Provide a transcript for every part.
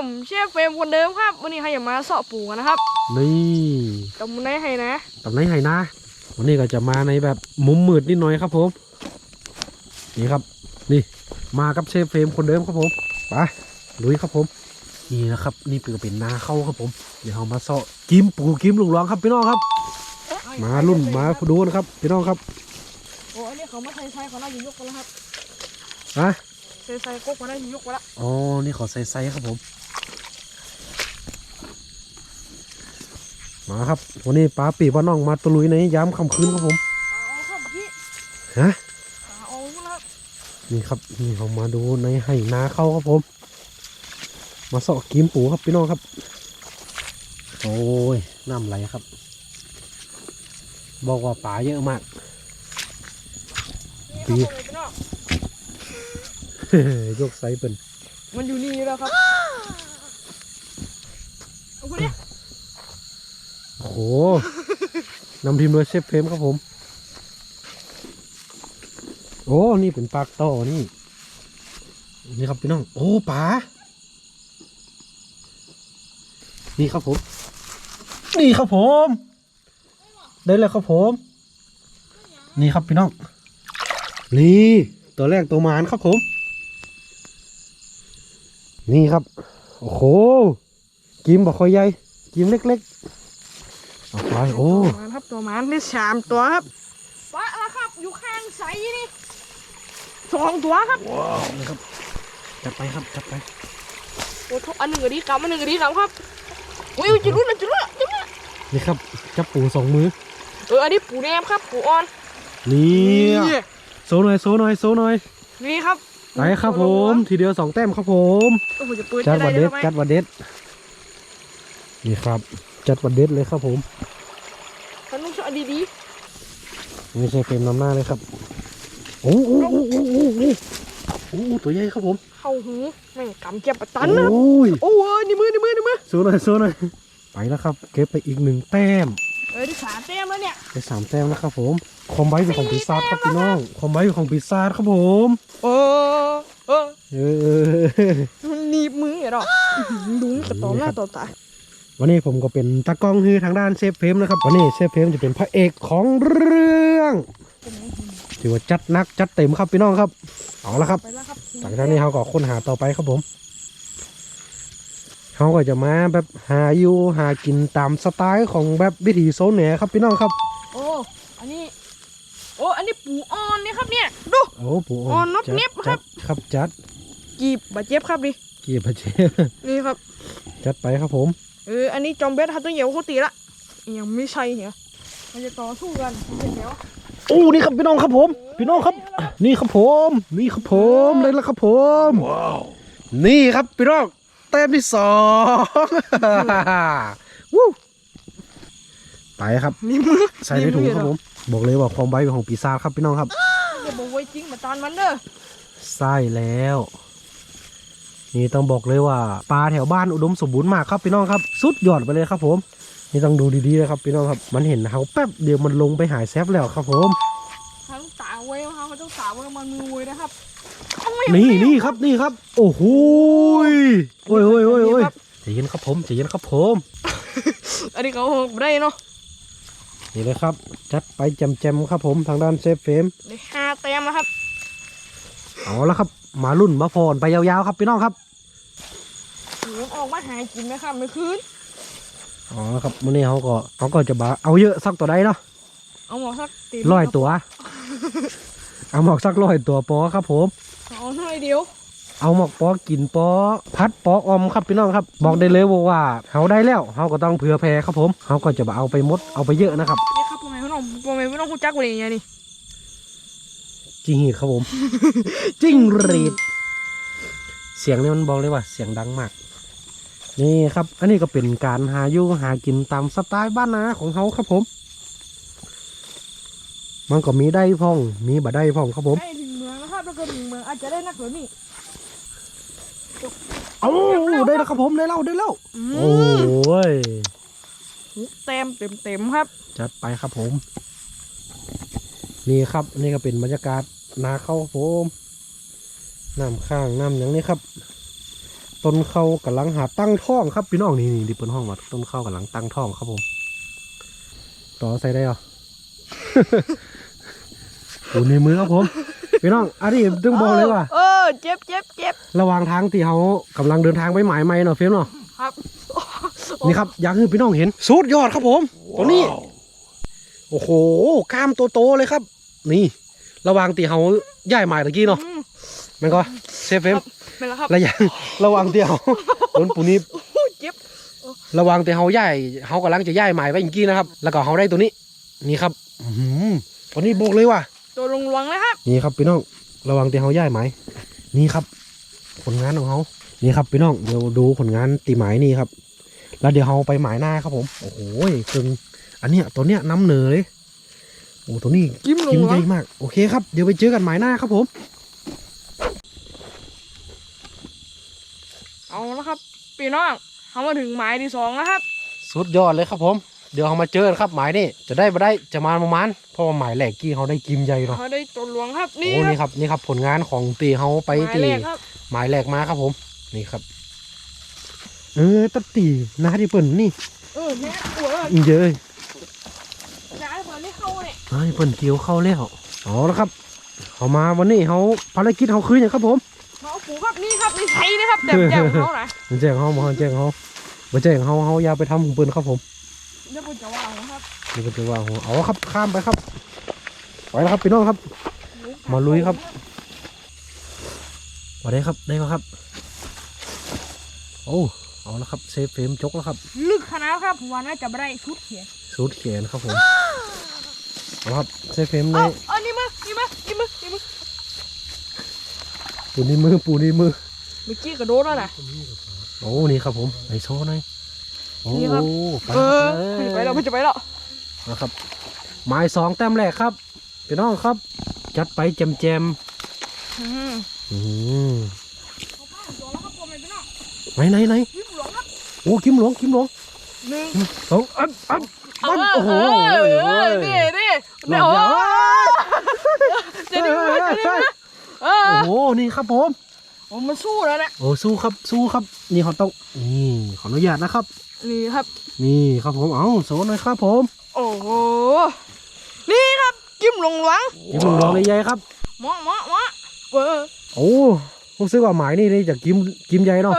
สวัสดีครับผมเชฟเฟรมคนเดิมครับวันนี้ให้มาเสาะปูกันนะครับ นี่ตำมุนได้ให้นะตำไหนไห้นะ วันนี้ก็จะมาในแบบมุมมืดนิดหน่อยครับผม นี่ครับ นี่มากับเชฟเฟรมคนเดิมครับผมไปลุยครับผม นี่นะครับ นี่เป็นเป็นนาเข้าครับผม เดี๋ยวเรามาเสาะกิมปูกิมลุงรองครับพี่น้องครับ มารุ่นมาดูนะครับพี่น้องครับโอ้อันนี้เขามาใส่ใส่เขาน่าจะยกกันแล้วครับอะใส่ใส่ก๊กเขาน่าจะยกกันแล้วอ๋อ นี่ขอใส่ไซครับผม มาครับ วันนี้ป้าปีป้าน้องมาตะลุยในยามค่ำคืนครับผมปลาเอาครับพี่ฮะปลาเอาครับนี่ครับนี่เรามาดูในไหนาเข้าครับผม มาเสาะกิมปูครับพี่น้องครับ โอ้ยน้ำไหลครับ บอกว่าป่าเยอะมากปีนี่ครับผมพี่น้องยกไซส์เป็นมันอยู่นี่แล้วครับเอาคนเนี้ย โอ้โหนำทีมโดยเชฟเฟมครับผม โอ้ นี่เป็นปากต่อนี่ นี่ครับพี่น้อง โอ้ป๋า นี่ครับผม นี่ครับผม ได้แล้วครับผม นี่ครับพี่น้อง นี่ตัวแรกตัวมานครับผม นี่ครับ โอ้โห กิมบอกคอยใหญ่กิมเล็ก ๆ เอาไปโอ้ตัวมันครับตัวมันได้สามตัวครับปลาแล้วครับอยู่ข้างใสนี่สองตัวครับนี่ครับจัดไปครับจัดไปโอ้ทุกอันหนึ่งกระดีกำอันหนึ่งกระดีกำครับอุ้ยจะรุดนะจะรุดจะรุดนี่ครับจับปูสองมือเอออันนี้ปูแนมครับปูอ่อนนี่โซหน่อยโซหน่อยโซหน่อยนี่ครับไปครับผม ทีเดียวสองแต้มครับผมโอ้โหจะปืนจัดจะวันได้เด็ได้ดไหมจัดวันเด็ดนี่ครับ จัดวันเด็ดเลยครับผมท่านต้องช่วยดีไม่ใช่เฟรมนำหน้าเลยครับโอ้โหโอ้โหโอ้โหโอ้โหตัวใหญ่ครับผมๆเข้าหูแม่งกำเจ็บปะตันนะครับโอ้ยโอ้ยนี่มือนี่มือนี่มือโซหน่อยโซหน่อยไปแล้วครับ เก็บไปอีกหนึ่งแต้มเออที่สามเต็มแล้วเนี่ยได้สามแต้มแล้วครับผมคอมไบต์เป็นของปีศาจครับพี่น้องคอมไบต์เป็นของปีศาจครับผมเออเออเออมันหนีบมือเหรอดุ้งกระต่อหน้าต่อตา วันนี้ผมก็เป็นตากล้องฮือทางด้านเชฟเฟรมนะครับ วันนี้เชฟเฟรมจะเป็นพระเอกของเรื่องถือว่าจัดหนักจัดเต็มครับพี่น้องครับเอาละครับไปแล้วครับหลังจากนี้เขาก็ค้นหาต่อไปครับผมเขาก็จะมาแบบหาอยู่หากินตามสไตล์ของแบบวิถีโซนเหนือครับพี่น้องครับ โอ้อันนี้ โอ้อันนี้ปูอ่อนนี่ครับเนี่ยดูโอ้ปู่อ๋อนกจัดเนียบครับจัดครับจัด กีบบาดเจ็บครับดิเกียร์พระเจ้านี่ครับ จัดไปครับผมเอออันนี้จอมเบสฮัตตัวเหยียวเขาตีละยังไม่ใช่เหรอมันจะต่อสู้กันเดี๋ยวโอ้นี่ครับพี่น้องครับผม พี่น้องครับ นี่ครับผม นี่ครับผมเลยแล้วครับผมนี่ครับพี่น้องแต้มที่สองวู้ไปครับนี่มือใส่ในถุงครับผม บอกเลยว่าความไวเป็นของปีศาจครับพี่น้องครับเดี๋ยวบอกไว้จริงมาตอนมันเด้อใส่แล้ว นี่ต้องบอกเลยว่าปลาแถวบ้านอุดมสมบูรณ์มากครับพี่น้องครับสุดยอดไปเลยครับผม นี่ต้องดูดีๆเลยครับพี่น้องครับมันเห็นเขาแป๊บเดียวมันลงไปหายแซฟแล้วครับผมทั้งตาไว้นะครับเขาต้องตาไว้มันมือไว้นะครับเอาไว้นี่เอาไว้นี่ครับนี่ครับ โอ้โหยโอ้ยโอ้ยโอ้ยโอ้ยครับใจเย็นครับผมใจเย็นครับผม อันนี้เขาไม่ได้เนาะนี่เลยครับ จัดไปแจมๆครับผมทางด้านเซฟเฟรมได้ห้าแต้มแล้วครับเอาละครับ มารุ่นมาฟอนไปยาวๆครับพี่น้องครับหนูออกมาหากินไหมครับเมื่อคืนเอาละครับมื่อนี้เขาก็เขาก็จะบาเอาเยอะสักตัวใดเนาะเอาหมอสักตีร้อยตัว เอาหมอกสักร้อยตัวปอครับผมเอาหน่อยเดียวเอาหมอกปอกินปอพัดปออมครับพี่น้องครับ บอกได้เลยว่าว่าเขาได้แล้วเขาก็ต้องเผื่อแผ่ครับผมเขาก็จะบาเอาไปหมดเอาไปเยอะนะครับนี่ครับพ่อแม่พี่น้องพ่อแม่พี่น้องคุณจักวันนี้ไงนี่ จริงอีกครับผมจริงรีด เสียงนี่มันบอกเลยว่า เสียงดังมาก นี่ครับ อันนี้ก็เป็นการหาอยู่หากินตามสไตล์บ้านนาของเขาครับผม มันก็มีได้พ่อง มีบ่ได้พ่องครับผมได้ถึงเมืองนะครับถ้าเกิดถึงเมืองอาจจะได้นักกว่านี้เอ้าได้แล้วครับผมได้แล้วได้แล้วอืโอ้มยเต็มเต็มเต็มครับ จัดไปครับผม นี่ครับนี่ก็เป็นบรรยากาศนาเข้าครับผมน้ำข้างน้ำอย่างนี้ครับ ต้นเข้ากำลังหาตั้งท้องครับพี่น้องนี่นี่ดิเปิ้นห้องว่าต้นเข้ากำลังตั้งท้องครับผม ต่อใส่ได้เหรออยู่ในมือครับผมพี่น้องอันนี้ต้องบอกเลยว่าเออเจ็บเจ็บเจ็บระหว่างทางที่เขากำลังเดินทางไปหมายไม่เนาะเฟรมเนาะครับนี่ครับอยากให้พี่น้องเห็นสุดยอดครับผมตัวนี้ โอ้โหกล้ามโตๆเลยครับ นี่ ระหว่างที่เขาย่ายหมายตะกี้เนาะอืมมันก็เซฟเฟรมเป็นแล้วครับระยะระหว่างที่เขาโดนปูนี้โอ้ยเจ็บระหว่างที่เขาย่ายเขากำลังจะย่ายหมายไว้อย่างกี้นะครับ แล้วก็เขาได้ตัวนี้ นี่ครับอื้อหือตัวนี้บอกเลยว่าตัวลงหลวงนะครับ นี่ครับพี่น้อง ระหวังที่เขาย่ายไหมนี่ครับ ผลงานของเขานี่ครับพี่น้อง เดี๋ยวดูผลงานตีหมายนี่ครับ แล้วเดี๋ยวเขาไปหมายหน้าครับผม โอ้โหซึ่ง อันเนี้ยตัวเนี้ยน้ำเหนือเลยโอ้ตัวนี้จิ้มลงกิมหลวใหญ่งมาก โอเคครับ เดี๋ยวไปเจอกันหมายหน้าครับผม เอาละครับพี่น้องเขามาถึงหมายที่สองแล้วครับ สุดยอดเลยครับผม เดี๋ยวเขามาเจอกันครับหมายนี่จะได้มาได้จะมาประมาณเพราะว่าหมายแหลกกี้เขาได้กิมใหญ่เนาะเขาได้ตัวหลวงครับโอ้นี่นี่ครับนี่ครับผลงานของตีเขาไปหมายตีแรกครับหมายแหลกมาครับผม นี่ครับ เออตัดตีนาที่เปิ่นนี่ เออเนี่ยปวดแล้วอีเยอะนะเปิด ไม่เข้าเนี่ยเฮ้ยเปิ่นเกี่ยวเข้าแล้วเอาละครับเขามาวันนี้เขาภารกิจเขาคืออย่างครับผมมาเอาปูครับนี่ครับนี่ใช้นะครับแต่แต่ของเขานะมันแจ้งเขามาแจ้งเขามาแจ้งเขาเขาอย่าไปทำของเปิ่นครับผมเดี๋ยวผมจะว่าเอาครับนี่ก็จะว่าหัวเอาครับข้ามไปครับไปแล้วครับพี่น้องครับ มาลุยครับมาได้ครับได้แล้วครับ โอ้เอาละครับเซฟเฟรมจกแล้วครับ ลึกขนาดครับผมว่าน่าจะไม่ได้ชุดเขียนสูดแขนครับผมเอา ครับเซฟเฟรมในเอ้าอันนี้มานี่มานี่มานี่มาปูนี่มือปูนี่มือเมื่อกี้กระโดดแล้วนะโอ้นี่ครับผมไอโชว์หน่อยโอ้นี่ครับไปเออคไปรับแล้วมันจะไปแล้วนะครับหมายสองแต้มแรกครับพี่น้องครับ จัดไปแจมแจมอืมๆอืมเขาป้าตัวแล้วครับผมไม่เป็นหรอกไหนไหนไหนยิ้มหลวงครับโอ้กิมหลวงกิมหลวงหนึ่งสองอันอัน เออันอโอ้โหเออเออเว้นี่ยนี่หลเดี๋อยกวเยอะจะดึงมาจะดึงมาเออโอ้โหนี่ครับผม โอ้มันสู้แล้วนะโอ้สู้ครับสู้ครับ นี่เขาต้องนี่ขออนุญาตนะครับ นี่ครับ นี่ครับผมเอาโซนหน่อยครับผมโอ้โห นี่ครับจิ้มหลวงหลวงกิมหลวงลองเลยใหญ่ครับหมอหมอหมอเออโอ้ผมซื้อว่าหมายนี่นี่จากกิมกิมใหญ่เอเนาะอ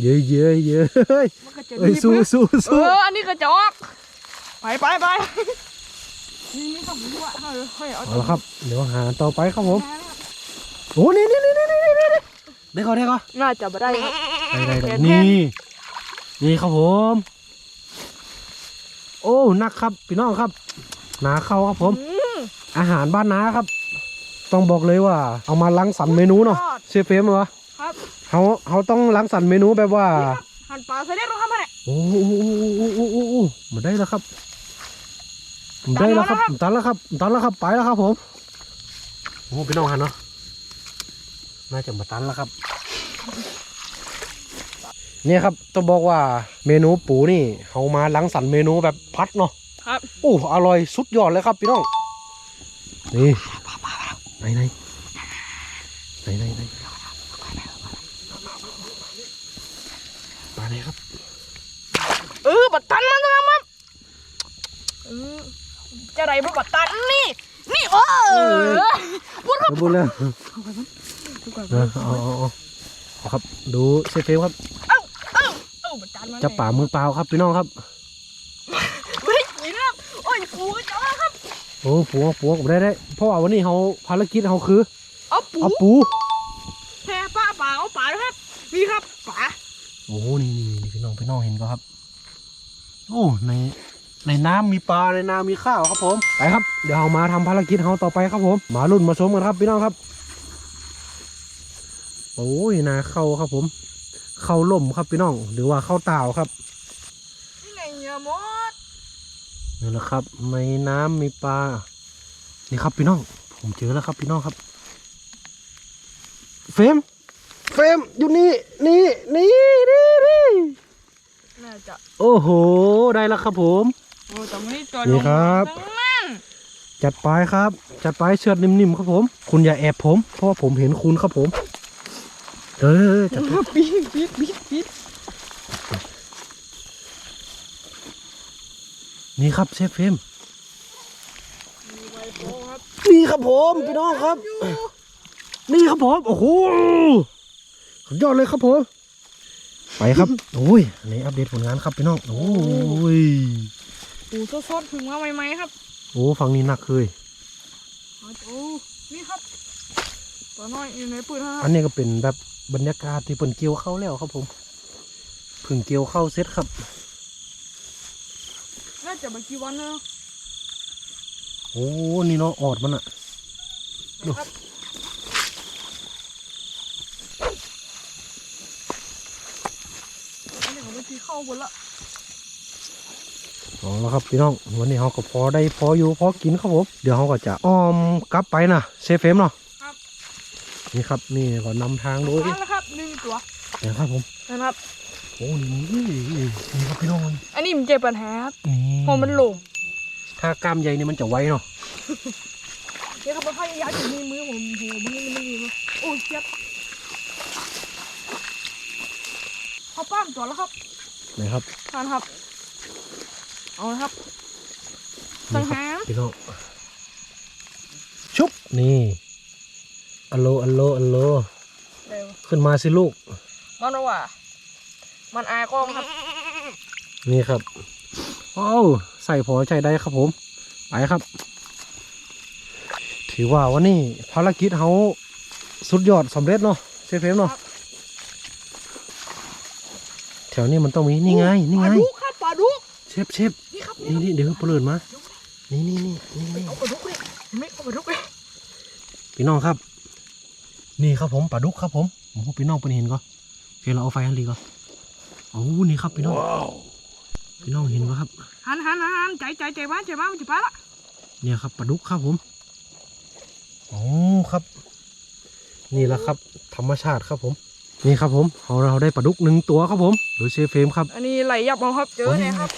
เสร็จแล้วครับเยอะเยอะเยอะเฮ้ยมันก็จะเอ้ยรีบสู้นะสู้เอสู้ออันนี้ก็จะออกไปไปไปนี่นี่ครับผมว่าเฮ้ยเฮ้ยเอาเอาละครับ เดี๋ยวหาต่อไปครับผมมาแล้วครับโอ้นี่นี่นี่นี่นี่นี่ได้ก่อนได้ก่อนน่าจะไม่ได้ครับ ได้ได้ได้แทนนี่ นี่ครับผม โอ้หนักครับพี่น้องครับ หนาเข้าครับผม อืม อาหารบ้านนาครับ ต้องบอกเลยว่า เอามาล้างสรรค์เมนูเนาะยอดเชฟเฟรมเหรอ ครับเขาเขาต้องล้างสรรค์เมนูแบบว่านี่ครับหั่นปลาใส่ได้หรอครับพ่อเนี่ยโอ้โหโอ้โหโอ้โหโอ้โหมาได้แล้วครับมาได้แล้วครับมาตันแล้วครับมาตันแล้วครับไปแล้วครับ ผมโอ้พี่น้องหันเนาะน่าจะมาตันแล้วครับเนี่ยครับต้องบอกว่าเมนูปูนี่เขามาล้างสรรค์เมนูแบบพัดเนาะครับโอ้อร่อยสุดยอดเลยครับพี่น้องนี่ไหนไหนไหนไหนไหน มาเลยครับ เออบัตตันมันนะครับเออจะไรบ่บัตตันนี่นี่โอ้พูดครับขอบคุณแล้วนะเอาเอาเอาเอาครับดูเซฟเฟลครับเอ้าเอ้าเอ้าบัตตันมันจับป่ามือเปล่าครับพี่น้องครับเฮ้ยนี่นะครับโอ้ยปูก็จะว่าครับโอ้ปูปูผมได้ได้เพราะว่าวันนี้เขาภารกิจเขาคือเอาปูเอาปู แพ่ป้าป่าเอาป่าด้วยครับนี่ครับป่า โอ้นี่นี่นี่พี่น้องพี่น้องเห็นก็ครับ โอ้ในในน้ำมีปลาในน้ำมีข้าวครับผมไปครับ เดี๋ยวเรามาทำภารกิจเขาต่อไปครับผม มารุ่นมาชมกันครับพี่น้องครับ โอ้ยนาเข้าครับผม เข้าล่มครับพี่น้อง หรือว่าเข้าเต่าครับนี่ไงเนี่ยมดนี่แหละครับในน้ำมีปลานี่ครับพี่น้อง ผมเจอแล้วครับพี่น้องครับ เฟรม เฟรมอยู่นี่นี่นี่นี่นี่น่าจะโอ้โห ได้แล้วครับผม โอ้แต่ไม่ได้ตัวนี่ครับ ทั้งนั้นจัดไปครับ จัดไปเชือดนิ่มๆครับผม คุณอย่าแอบผม เพราะว่าผมเห็นคุณครับผม เออจับไปปีดปีดปีดปีดนี่ครับเชฟเฟรมมีไวโฟครับนี่ครับผมพี่น้องครับ นี่ครับผม โอ้โห สุดยอดเลยครับผมไปครับโอ้ยอันนี้อัปเดตผลงานครับพี่น้องโอ้ยปูสดๆถึงมาใหม่ๆครับโอ้ฝั่งนี้หนักเลยเอาโอ้นี่ครับตัวน้อยอยู่ในปืนคอัรับนนี้ก็เป็นแบบบรรยากาศที่เปิ่นเกี่ยวเข้าวแล้วครับผมเพึ่งเกี่ยวเข้าวเสร็จครับน่าจะมากี่วันแล้วโอ้นี่เนาะออดมันอะนะครับอันนี้ผมไป ทีเข้าบนละเอาละครับพี่น้องวันนี้เราก็พอได้พออยู่พอกินครับผมเดี๋ยวเราก็จะอ้อมกลับไปนะเซฟเฟมเนาะครับนี่ครับนี่ก็นำทางโดยมาแล้วครับหนึ่งตัวนะครับผมนะครับ โอ้นี่นี่ครับพี่น้องอันนี้มันเจอปัญหาครับนี่พอมันหลงถ้ากล้ามใหญ่นี่มันจะไวเนาะนี่ครับมันพยายามอยู่ในมือผมโหมือมันไม่มีมือโอ้ยเจ็บเขาป้ามตัวแล้วครับ นะครับทานครับ เอาละครับนี่สังครับหารพี่น้องชุบนี่อัลโลอัลโลอัลโลเร็วขึ้นมาสิลูกมันเอาว่ามันอายกล้องครับ นี่ครับโอ้าวใส่พอใจได้ครับผม ไปครับ ถือว่าวันนี้ภารกิจเขาสุดยอดสำเร็จเนาะเซฟเฟมเนาะครับ แถวนี้มันต้องมีนี่ไงนี่ปไงลาดุกครับปลาดุกเชฟเชฟนี่ครับนี่นี่เดี๋ยวเปลือนมานี่นี่นี่นี่นี่เอาปลาดุกเลยไม่เอาปลาดุกเลยพี่น้องครับ นี่ครับผมปลาดุกครับผมผมพูดพี่น้องเป็นเห็นก็โอเคเราเอาไฟอันลีก็โอ้นี่ครับพี่น้องพี่น้องเห็นก็ครับหันหันหันใจใจใจบ้านใจบ้านมันจะไปละเนี่ยครับปลาดุกครับผมโอ้ครับ นี่แหละครับ ธรรมชาติครับผม นี่ครับผมเราเราได้ปลาดุกหนึ่งตัวครับผมโดยเชฟเฟรมครับ อันนี้ไหลยับเอาครับเจอเนี่ยครับ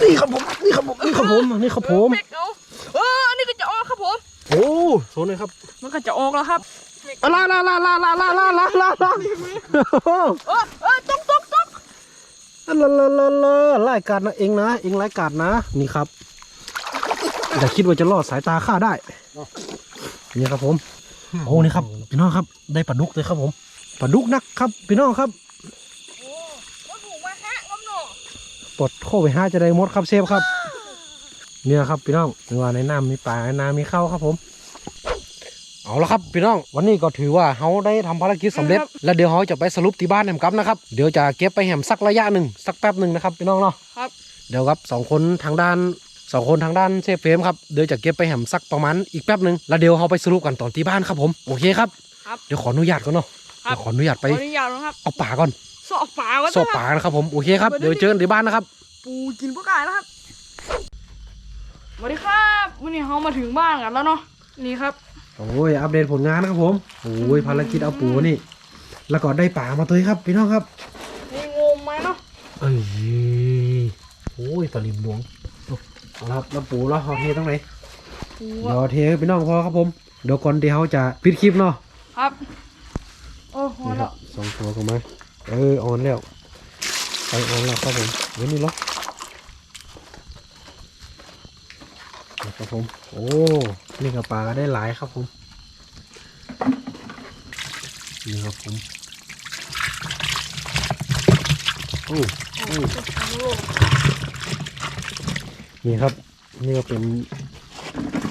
นี่ครับผมนี่ครับผมนี่ครับผมนี่ครับผมเม็กเอาเอออันนี้ก็จะออกครับผม โอ้โซนเลยครับ มันก็จะออกแล้วครับอะลาลาลาลาลาลาลาลาลาลาเออเออต้องต้องต้องลาลาลาลาไล่กัดนะเองนะเองไล่กัดนะ นี่ครับอย่าคิดว่าจะรอดสายตาข้าได้ นี่ครับผม โอ้นี่ครับพี่น้องครับ ได้ปลาดุกเลยครับผม ปลาดุกนักครับ พี่น้องครับโอ้มันถูกมาฮะกำหนดปลดโคไปห้าจะได้หมดครับเชฟครับ เนี่ยครับพี่น้องถึงว่าในน้ำมีปลาในน้ำมีข้าวครับผม เอาละครับพี่น้อง วันนี้ก็ถือว่าเขาได้ทำภารกิจสำเร็จ แล้วเดี๋ยวเขาจะไปสรุปที่บ้านแหมกับนะครับ เดี๋ยวจะเก็บไปแหมสักระยะหนึ่งสักแป๊บหนึ่งนะครับพี่น้องเนาะ ครับ เดี๋ยวครับสองคนทางด้านสองคนทางด้านเซฟเฟรมครับ เดี๋ยวจะเก็บไปแหมสักประมาณอีกแป๊บหนึ่งแล้วเดี๋ยวเขาไปสรุปกันตอนที่บ้านครับผม โอเคครับ ครับ เดี๋ยวขออนุญาตก่อนเนาะ ครับเดี๋ยวขออนุญาตขไปออนุญาตนะครับเอาป่าก่อนสอบป่าวะสอบป่านะครับผมโอเคครับเดี๋ยวเจอกันที่บ้านนะครับ ปูกินพวกกายนะครับสวัสดีครับวันนี้เรามาถึงบ้านกันแล้วเนาะนี่ครับโอ้ยอัปเดตผลงานนะครับผมโอ้ยภารกิจเอาปูนี่ แล้วก็ได้ป่ามาตัวครับพี่น้องครับนี่งมไหมเนาะเอ้ยโอ้ยปลาลิมหลวงเอาละครับแล้วปูแล้วเขาเทตรงไหนปูเดี๋ยวเทให้พี่น้องพอครับผมเดี๋ยวก่อนที่เขาจะปิดคลิปเนาะครับ โอ้โหนี่คแล้รัวบสองตัวกันมาเออออนแล้วไปออนแล้วครับผมเดี๋ยวนี้เหรอนะครับผม โอ้นี่กับปลาก็ได้หลายครับผมนี่ครับผมโอ้โอ้โหนี่ครับ นี่ก็เป็น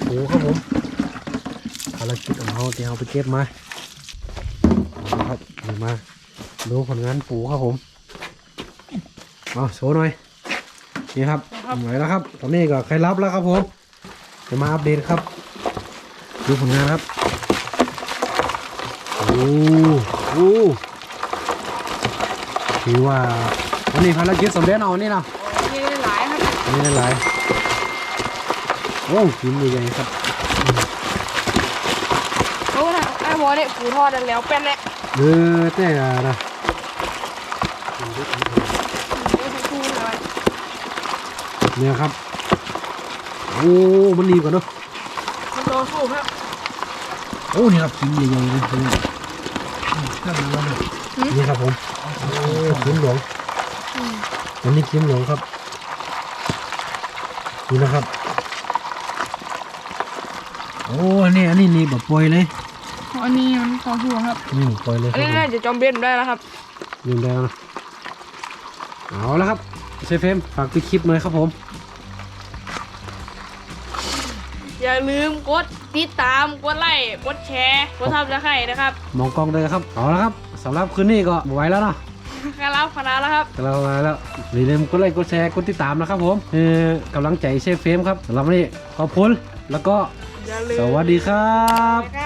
ปูครับผมภารกิจของเราที่เราไปเก็บมาเอาละครับนี่ มาดูผลงานปูครับผมเอาโชว์หน่อยนี่ครับไหนแล้วครับ ตอนนี้ก็ใครรับแล้วครับผมจะมาอัปเดตครับ ดูผลงานครับโอ้โหถือว่าวันนี้ภารกิจสำเร็จเอาวันนี่นะมีหลายครับนี่นั่นไรโอ้กินใหญ่ๆครับโอ้นะไอ้บอเนี่ยปูทอดแล้วเป็นแหละ เออแต่นะปูปูอะเนี่ยครับ โอ้ มันดีกว่าเนอะมันโดนสูบครับ โอ้นี่ครับกินใหญ่ๆเลยนี่ครับผมโอ้ครีมหลวงอันนี้ครีมหลวงครับนี่นะครับ โอ้อันนี้อันนี้นี่แบบปล่อยเลย อันนี้มันของหัวครับอืมปล่อยเลยคอัรันบนี้ผมน่าจะจอมเบนได้แล้วครับยืนได้แล้วนะเอาละครับเชฟเฟมฝากปิดคลิปหน่อยครับผม อย่าลืมกดติดตาม กดไลค์ กดแชร์ กดทับตะไคร่นะครับมองกล้องเลยครับเอาละครับสำหรับคืนนี้ก็ไหวแล้วเนาะ คารับคณะแล้วครับเรามาแล้วอย่าลืมกดไลค์กดแชร์กดติดตามนะครับผมเออกำลังใจเชฟเฟรมครับสำหรับวันนี้ขอบคุณแล้วก็อย่าลืมสวัสดีครับค